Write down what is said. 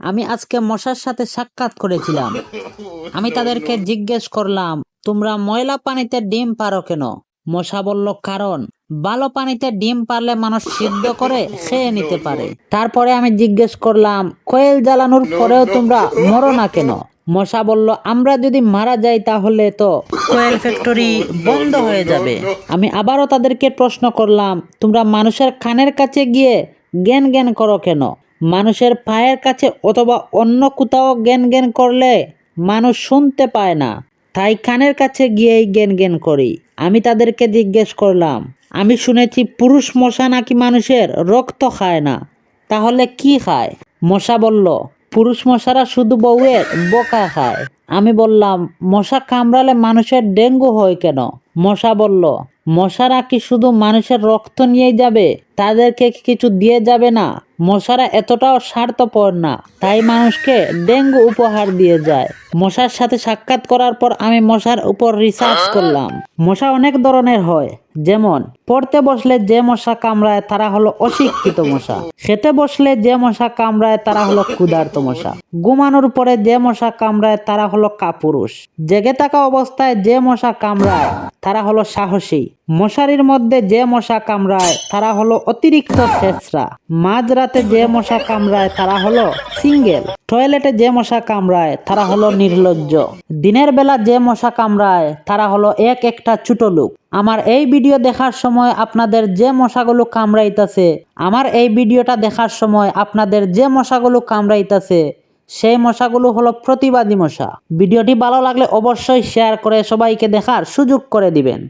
আমি আজকে মশার সাথে সাক্ষাৎ করেছিলাম। আমি তাদেরকে জিজ্ঞেস করলাম, তোমরা ময়লা পানিতে ডিম পারো কেন? মশা বলল, কারণ ভালো পানিতে ডিম পারলে মানুষ সিদ্ধ করে খেয়ে নিতে পারে। তারপরে আমি জিজ্ঞেস করলাম, কোয়েল জ্বালানোর পরেও তোমরা মরো না কেন? মশা বলল, আমরা যদি মারা যাই তাহলে তো কোয়েল ফ্যাক্টরি বন্ধ হয়ে যাবে। আমি আবারও তাদেরকে প্রশ্ন করলাম, তোমরা মানুষের কানের কাছে গিয়ে জ্ঞান জ্ঞান করো কেন? মানুষের পায়ের কাছে অথবা অন্য কোথাও জ্ঞান জ্ঞান করলে মানুষ শুনতে পায় না। তাই কানের কাছে গিয়েই জ্ঞান জ্ঞান করি। আমি তাদেরকে জিজ্ঞেস করলাম, আমি শুনেছি পুরুষ মশা নাকি মানুষের রক্ত খায় না? তাহলে কি খায়? মশা বলল, পুরুষ মশারা শুধু বউয়ের বোকা খায়। আমি বললাম, মশা কামড়ালে মানুষের ডেঙ্গু হয় কেন? মশা বলল মশারা কি শুধু মানুষের রক্ত নিয়ে যাবে? তাদেরকে কিছু দিয়ে যাবে না? মশারা এতটাও স্বার্থপর না। তাই মানুষকে ডেঙ্গু উপহার দিয়ে যায়। মশার সাথে সাক্ষাৎ করার পর আমি মশার উপর রিসার্চ করলাম। মশা অনেক ধরনের হয়। যেমন পড়তে বসলে যে মশা কামড়ায় তারা হলো অশিক্ষিত মশা। খেতে বসলে যে মশা কামড়ায় তারা হলো ক্ষুধার্ত মশা। ঘুমানোর পরে যে মশা কামড়ায় তারা হলো কাপুরুষ। জেগে থাকা অবস্থায় যে মশা কামড়ায় তারা হলো সাহসী। মশারির মধ্যে যে মশা কামড়ায়, তারা হলো অতিরিক্ত শেষরা মাঝরাতে যে মশা কামড়ায়, তারা হলো সিঙ্গেল। টয়লেটে যে মশা কামড়ায়, তারা হলো নির্লজ্জ। দিনের বেলা যে মশা কামড়ায়, তারা হলো এক একটা ছোট লোক। আমার এই ভিডিও দেখার সময় আপনাদের যে মশাগুলো কামড়াইতেছে, আমার এই ভিডিওটা দেখার সময় আপনাদের যে মশাগুলো কামড়াইতেছে সেই মশাগুলো হলো প্রতিবাদী মশা। ভিডিওটি ভালো লাগলে অবশ্যই শেয়ার করে সবাইকে দেখার সুযোগ করে দিবেন।